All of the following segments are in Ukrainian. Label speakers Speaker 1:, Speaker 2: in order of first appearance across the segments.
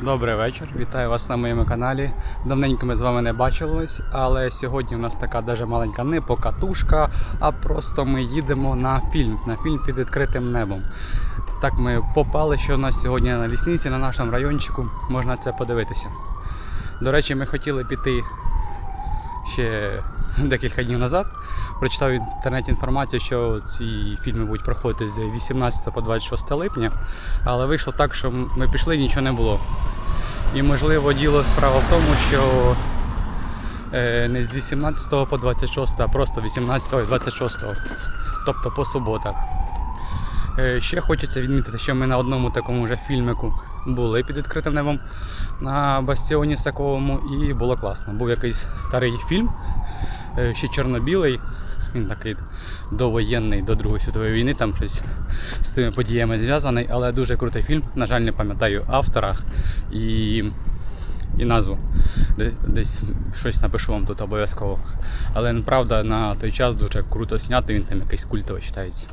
Speaker 1: Добрий вечір, вітаю вас на моєму каналі. Давненько ми з вами не бачились, але сьогодні у нас така даже маленька не покатушка, а просто ми їдемо на фільм, на фільм під відкритим небом. Так ми попали, що у нас сьогодні на лісниці, на нашому райончику, можна це подивитися. До речі, ми хотіли піти ще декілька днів назад. Прочитав в інтернеті інформацію, що ці фільми будуть проходити з 18 по 26 липня, але вийшло так, що ми пішли і нічого не було. І можливо діло справа в тому, що е, не з 18 по 26, а просто 18 і 26, тобто по суботах. Е, Ще хочеться відмітити, що ми на одному такому вже фільмику були під відкритим небом на бастіоні Саковому і було класно. Був якийсь старий фільм, е, ще чорно-білий. Він такий довоєнний до Другої світової війни, там щось з цими подіями зв'язаний, але дуже крутий фільм. На жаль, не пам'ятаю автора і, і назву. Десь щось напишу вам тут обов'язково. Але правда на той час дуже круто знятий, він там якийсь культовий вважається.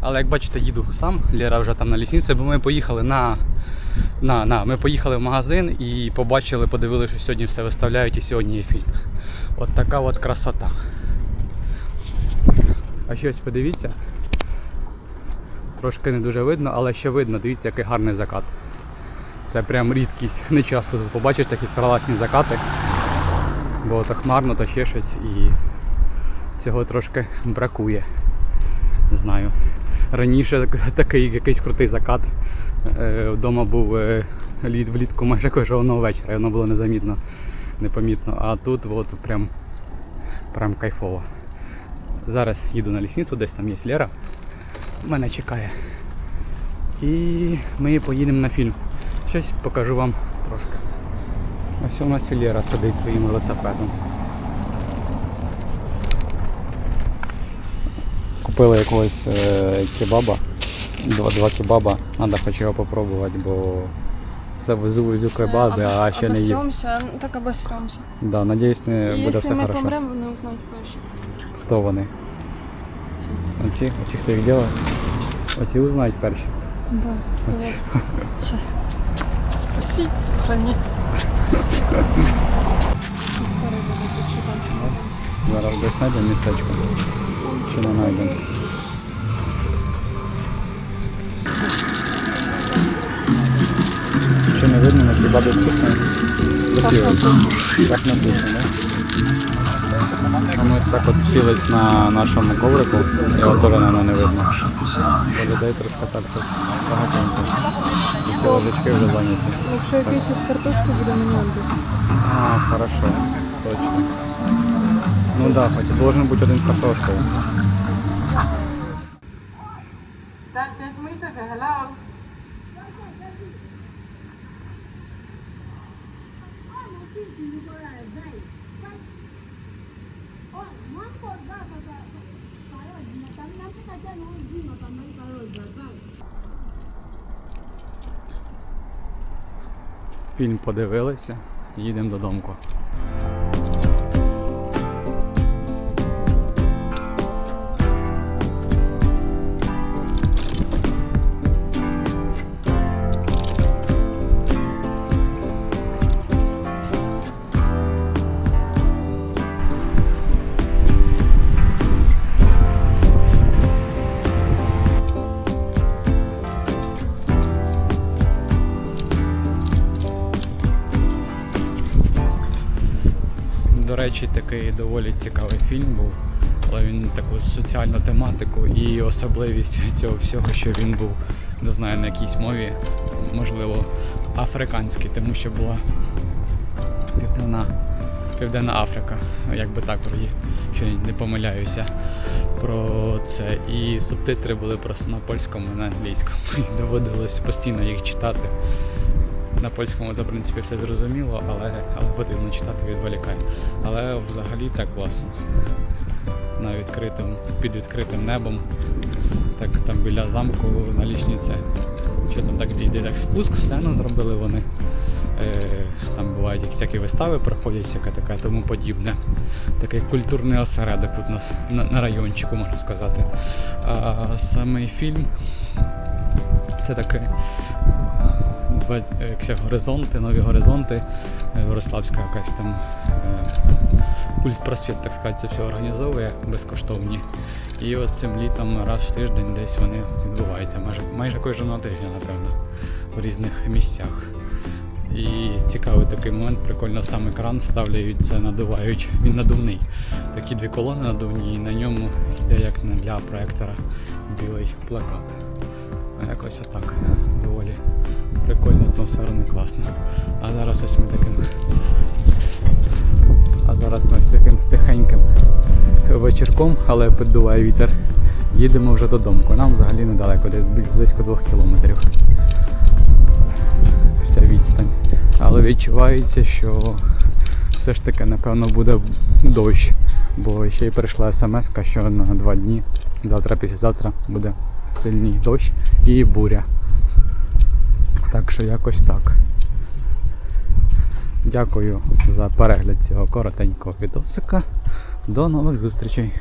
Speaker 1: Але як бачите, їду сам, Лера вже там на лісниці, бо ми поїхали на, на, на, ми поїхали в магазин і побачили, подивилися, що сьогодні все виставляють і сьогодні є фільм. От така от красота. А щось подивіться. Трошки не дуже видно, але ще видно, дивіться, який гарний закат. Це прям рідкість. Не часто тут побачиш такі класні закати. Бо то хмарно, то ще щось і цього трошки бракує. Не знаю. Раніше такий якийсь крутий закат. Е, Вдома був е, літ влітку майже кожного вечора, і воно було незамітно, непомітно. А тут от прям, прям кайфово. Зараз їду на лісницю, десь там є Лера. Мене чекає. І ми поїдемо на фільм. Щось покажу вам трошки. Ось у нас Лера сидить своїм велосипедом. Купили якогось е, кебаба. Два, два кебаба. Треба хоч його попробувати, бо це везу везу кебаби, а ще не їв.
Speaker 2: Обосремся, ну так обосремся.
Speaker 1: Да, надіюсь, не
Speaker 2: І
Speaker 1: буде
Speaker 2: якщо
Speaker 1: все
Speaker 2: ми помремо, вони узнають перші.
Speaker 1: Хто вони?
Speaker 2: Ці.
Speaker 1: Оці, оці хто їх робить? Оці узнають перші.
Speaker 2: Да.
Speaker 1: Оці.
Speaker 2: Сейчас. Спаси, сохрани.
Speaker 1: Зараз десь знайдемо містечко. Не знайдемо? Чи не видно на кебабі вкусно? Красиво. Так написано? А ми так от сілись на нашому коврику, його теж, мабуть, не видно. Бо людей трошки так щось багатенько. І всі ложечки вже зайняті.
Speaker 2: Якщо якийсь із картошки буде, мені десь.
Speaker 1: А, хорошо, точно. Ну да, хоть должен быть один с картошкой.
Speaker 3: That, that's me, Saka. Hello.
Speaker 1: Фільм подивилися, їдемо додому. До речі, такий доволі цікавий фільм був, але він таку соціальну тематику і особливість цього всього, що він був, не знаю, на якійсь мові, можливо, африканський, тому що була Південна, Південна Африка, як би так вроді, що не помиляюся про це. І субтитри були просто на польському і на англійському. І доводилось постійно їх читати. На польському то в принципі все зрозуміло, але, потрібно читати відволікає. Але взагалі так класно. На відкритому, під відкритим небом. Так там біля замку на лічниці. Що там так йде так спуск, сцену зробили вони. Е, Там бувають всякі вистави, проходять, всяке таке тому подібне. Такий культурний осередок тут нас на, на райончику, можна сказати. А самий фільм це таке е, горизонти, нові горизонти, е, якась там е, культ просвіт, так сказати, це все організовує безкоштовні. І от цим літом раз в тиждень десь вони відбуваються, майже, майже кожного тижня, напевно, в різних місцях. І цікавий такий момент, прикольно сам екран ставляють, це надувають. Він надувний. Такі дві колони надувні, і на ньому йде як для проектора білий плакат. Якось отак. Доволі прикольно, атмосферно класно. А зараз ось ми таким. А зараз ми ось таким тихеньким вечірком, але піддуває вітер. Їдемо вже додому. Нам взагалі недалеко, десь близько двох кілометрів. Вся відстань. Але відчувається, що все ж таки, напевно, буде дощ. Бо ще й прийшла смс, що на два дні, завтра, післязавтра буде сильний дощ і буря. Так що якось так. Дякую за перегляд цього коротенького відосика. До нових зустрічей.